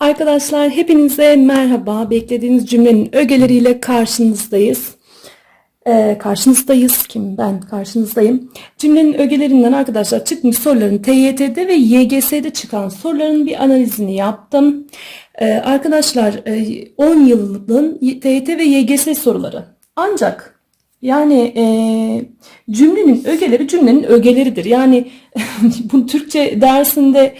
Arkadaşlar hepinize merhaba. Beklediğiniz cümlenin ögeleriyle karşınızdayız. Ee, karşınızdayız kim? Ben karşınızdayım. Cümlenin ögelerinden arkadaşlar çıkmış soruların TYT'de ve YGS'de çıkan soruların bir analizini yaptım. Ee, arkadaşlar e, 10 yılın TYT ve YGS soruları. Ancak yani e, cümlenin ögeleri cümlenin ögeleridir. Yani bu Türkçe dersinde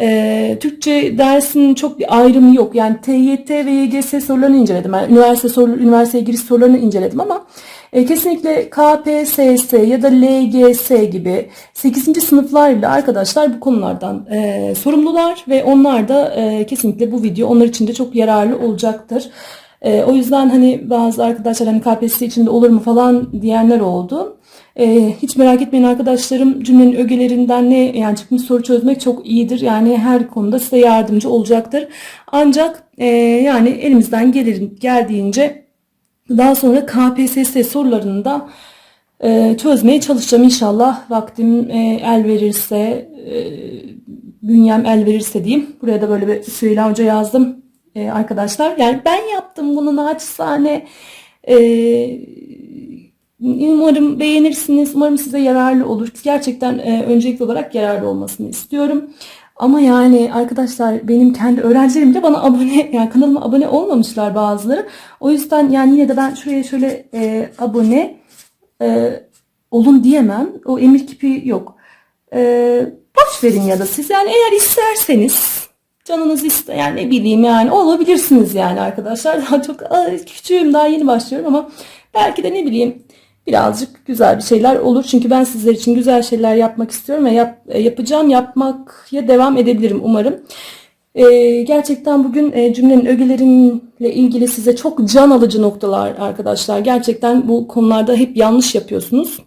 e, Türkçe dersinin çok bir ayrımı yok. Yani TYT ve YGS sorularını inceledim. Yani üniversite soru, üniversiteye giriş sorularını inceledim ama e, kesinlikle KPSS ya da LGS gibi 8. sınıflar bile arkadaşlar bu konulardan e, sorumlular ve onlar da e, kesinlikle bu video onlar için de çok yararlı olacaktır. E, o yüzden hani bazı arkadaşlar hani KPSS içinde olur mu falan diyenler oldu. E, hiç merak etmeyin arkadaşlarım cümlenin ögelerinden ne yani çıkmış soru çözmek çok iyidir. Yani her konuda size yardımcı olacaktır. Ancak e, yani elimizden gelir geldiğince daha sonra KPSS sorularını da e, çözmeye çalışacağım inşallah. Vaktim e, el verirse, e, bünyem el verirse diyeyim. Buraya da böyle bir Süheyla Hoca yazdım e, arkadaşlar. Yani ben yaptım bunu naçizane. E, umarım beğenirsiniz. Umarım size yararlı olur. Gerçekten e, öncelikli olarak yararlı olmasını istiyorum. Ama yani arkadaşlar benim kendi öğrencilerim bile bana abone yani kanalıma abone olmamışlar bazıları. O yüzden yani yine de ben şuraya şöyle e, abone e, olun diyemem. O emir kipi yok. E, boş verin ya da siz yani eğer isterseniz canınız iste yani ne bileyim yani olabilirsiniz yani arkadaşlar. Daha çok küçüğüm daha yeni başlıyorum ama belki de ne bileyim birazcık güzel bir şeyler olur. Çünkü ben sizler için güzel şeyler yapmak istiyorum ve yap, yapacağım, yapmaya devam edebilirim umarım. Ee, gerçekten bugün e, cümlenin ögelerinle ilgili size çok can alıcı noktalar arkadaşlar. Gerçekten bu konularda hep yanlış yapıyorsunuz.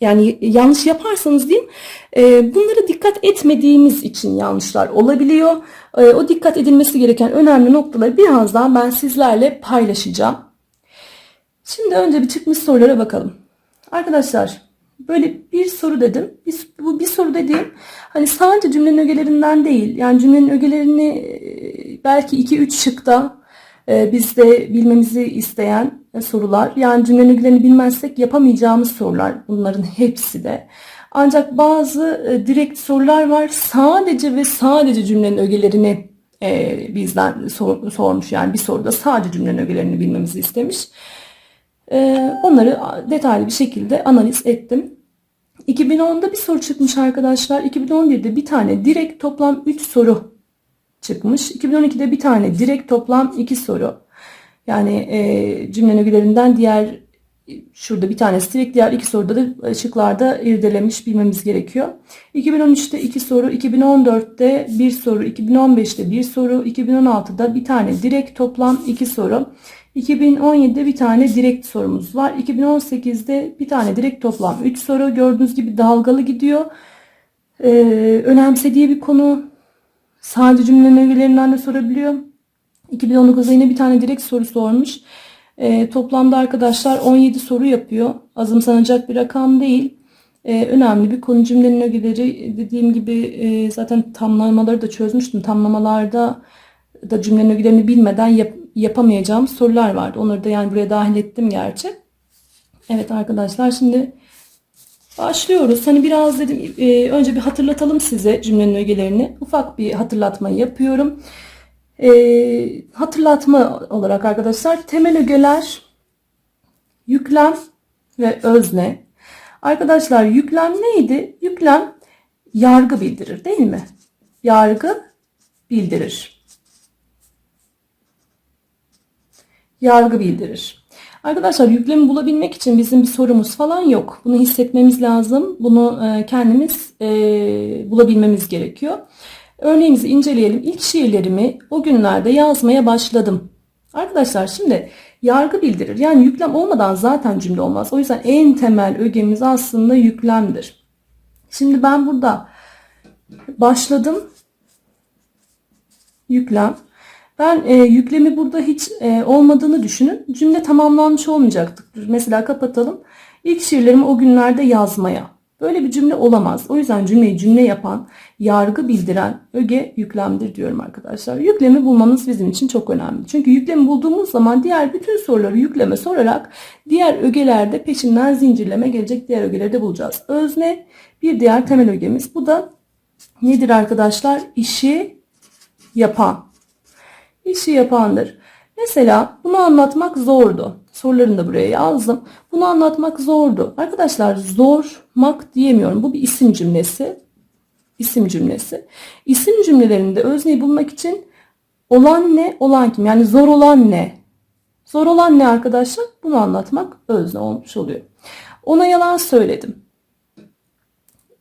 Yani yanlış yaparsanız diyeyim e, bunlara dikkat etmediğimiz için yanlışlar olabiliyor. E, o dikkat edilmesi gereken önemli noktaları birazdan ben sizlerle paylaşacağım. Şimdi önce bir çıkmış sorulara bakalım. Arkadaşlar böyle bir soru dedim. Bir, bu bir soru dediğim hani sadece cümlenin ögelerinden değil. Yani cümlenin ögelerini e, belki 2-3 şıkta e, bizde bilmemizi isteyen sorular. Yani cümlenin ögelerini bilmezsek yapamayacağımız sorular bunların hepsi de. Ancak bazı e, direkt sorular var. Sadece ve sadece cümlenin ögelerini e, bizden sor, sormuş. Yani bir soruda sadece cümlenin ögelerini bilmemizi istemiş. Ee, onları detaylı bir şekilde analiz ettim. 2010'da bir soru çıkmış arkadaşlar. 2011'de bir tane direkt toplam 3 soru çıkmış. 2012'de bir tane direkt toplam 2 soru. Yani e, cümlenin ögelerinden diğer şurada bir tanesi direkt diğer iki soruda da şıklarda irdelemiş bilmemiz gerekiyor. 2013'te 2 soru, 2014'te 1 soru, 2015'te 1 soru, 2016'da bir tane direkt toplam 2 soru. 2017'de bir tane direkt sorumuz var. 2018'de bir tane direkt toplam 3 soru. Gördüğünüz gibi dalgalı gidiyor. Ee, önemsediği bir konu. Sadece cümlenin ögelerinden de sorabiliyor. 2019'da yine bir tane direkt soru sormuş. Ee, toplamda arkadaşlar 17 soru yapıyor. Azımsanacak bir rakam değil. Ee, önemli bir konu cümlenin ögeleri. Dediğim gibi e, zaten tamlamaları da çözmüştüm. Tamlamalarda da cümlenin ögelerini bilmeden yap, yapamayacağım sorular vardı. Onları da yani buraya dahil ettim gerçi. Evet arkadaşlar şimdi başlıyoruz. Hani biraz dedim e, önce bir hatırlatalım size cümlenin ögelerini. Ufak bir hatırlatma yapıyorum. E, hatırlatma olarak arkadaşlar temel ögeler yüklem ve özne. Arkadaşlar yüklem neydi? Yüklem yargı bildirir değil mi? Yargı bildirir. yargı bildirir. Arkadaşlar yüklemi bulabilmek için bizim bir sorumuz falan yok. Bunu hissetmemiz lazım. Bunu e, kendimiz e, bulabilmemiz gerekiyor. Örneğimizi inceleyelim. İlk şiirlerimi o günlerde yazmaya başladım. Arkadaşlar şimdi yargı bildirir. Yani yüklem olmadan zaten cümle olmaz. O yüzden en temel ögemiz aslında yüklemdir. Şimdi ben burada başladım. Yüklem. Ben e, yüklemi burada hiç e, olmadığını düşünün. Cümle tamamlanmış olmayacaktır. Mesela kapatalım. İlk şiirlerimi o günlerde yazmaya. Böyle bir cümle olamaz. O yüzden cümleyi cümle yapan, yargı bildiren öge yüklemdir diyorum arkadaşlar. Yüklemi bulmamız bizim için çok önemli. Çünkü yüklemi bulduğumuz zaman diğer bütün soruları yükleme sorarak diğer ögelerde peşinden zincirleme gelecek diğer ögeleri de bulacağız. Özne bir diğer temel ögemiz. Bu da nedir arkadaşlar? İşi yapan. İşi yapandır. Mesela bunu anlatmak zordu. Sorularını da buraya yazdım. Bunu anlatmak zordu. Arkadaşlar zormak diyemiyorum. Bu bir isim cümlesi. İsim cümlesi. İsim cümlelerinde özneyi bulmak için olan ne, olan kim? Yani zor olan ne? Zor olan ne arkadaşlar? Bunu anlatmak özne olmuş oluyor. Ona yalan söyledim.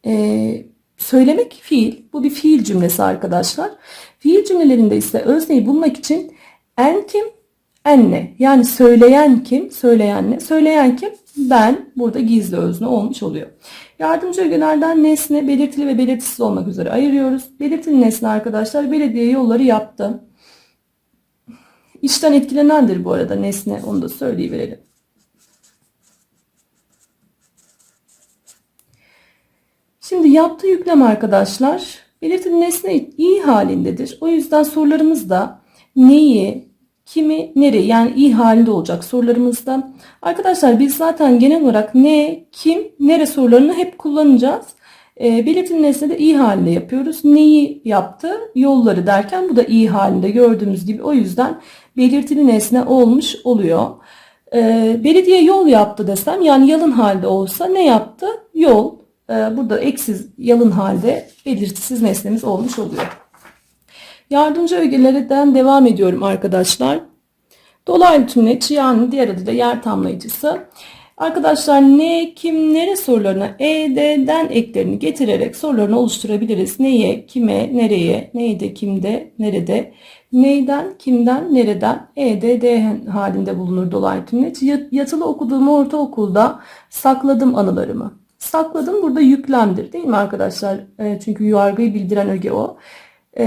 Ee, söylemek fiil. Bu bir fiil cümlesi arkadaşlar. Fiil cümlelerinde ise özneyi bulmak için en kim, en ne. Yani söyleyen kim, söyleyen ne. Söyleyen kim? Ben. Burada gizli özne olmuş oluyor. Yardımcı ögelerden nesne, belirtili ve belirtisiz olmak üzere ayırıyoruz. Belirtili nesne arkadaşlar belediye yolları yaptı. İşten etkilenendir bu arada nesne. Onu da söyleyiverelim. Şimdi yaptığı yüklem arkadaşlar belirtili nesne i halindedir. O yüzden sorularımızda neyi, kimi, nereyi yani i halinde olacak sorularımızda. Arkadaşlar biz zaten genel olarak ne, kim, nere sorularını hep kullanacağız. E, belirtili nesne de i halinde yapıyoruz. Neyi yaptı? Yolları derken bu da i halinde gördüğümüz gibi. O yüzden belirtili nesne olmuş oluyor. E, belediye yol yaptı desem yani yalın halde olsa ne yaptı? Yol. E, burada eksiz yalın halde belirtisiz nesnemiz olmuş oluyor. Yardımcı ögelerden devam ediyorum arkadaşlar. Dolaylı tümleç yani diğer adı da yer tamlayıcısı. Arkadaşlar ne, kim, nere sorularına e, eklerini getirerek sorularını oluşturabiliriz. Neye, kime, nereye, neyde, kimde, nerede, neyden, kimden, nereden, e, d, d halinde bulunur dolaylı tümleç. Yatılı okuduğum ortaokulda sakladım anılarımı. Sakladım burada yüklemdir değil mi arkadaşlar? E, çünkü yargıyı bildiren öge o. E,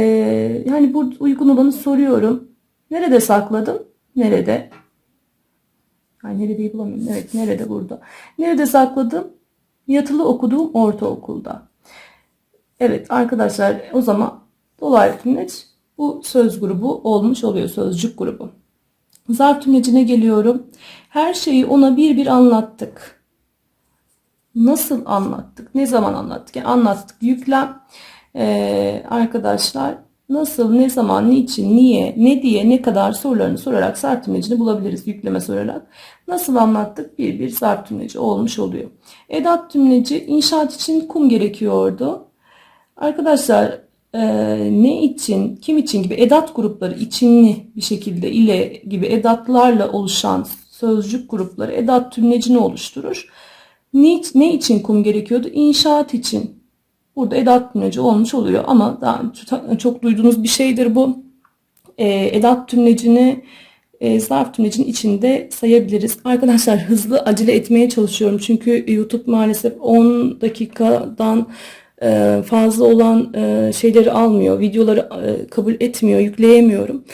yani bu uygun olanı soruyorum. Nerede sakladım? Nerede? Ay neredeyi bulamıyorum. Evet nerede burada? Nerede sakladım? Yatılı okuduğum ortaokulda. Evet arkadaşlar o zaman dolaylı tümleç bu söz grubu olmuş oluyor sözcük grubu. Zarf tümlecine geliyorum. Her şeyi ona bir bir anlattık. Nasıl anlattık? Ne zaman anlattık? Yani anlattık. Yüklem ee, arkadaşlar nasıl, ne zaman, niçin, niye, ne diye, ne kadar sorularını sorarak zarf tümlecini bulabiliriz yükleme sorarak. Nasıl anlattık? Bir bir zarf tümleci olmuş oluyor. Edat tümleci inşaat için kum gerekiyordu. Arkadaşlar e, ne için, kim için gibi edat grupları içinli bir şekilde ile gibi edatlarla oluşan sözcük grupları edat tümlecini oluşturur. Ne, ne için kum gerekiyordu? İnşaat için. Burada edat tümleci olmuş oluyor ama daha çok duyduğunuz bir şeydir bu. E, edat tümlecini e, zarf tümlecinin içinde sayabiliriz. Arkadaşlar hızlı acele etmeye çalışıyorum. Çünkü YouTube maalesef 10 dakikadan e, fazla olan e, şeyleri almıyor. Videoları e, kabul etmiyor. Yükleyemiyorum.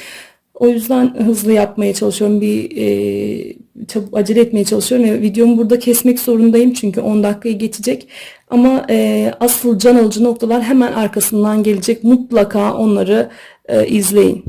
O yüzden hızlı yapmaya çalışıyorum. Bir e, çabuk acele etmeye çalışıyorum ve videomu burada kesmek zorundayım çünkü 10 dakikayı geçecek. Ama e, asıl can alıcı noktalar hemen arkasından gelecek. Mutlaka onları e, izleyin.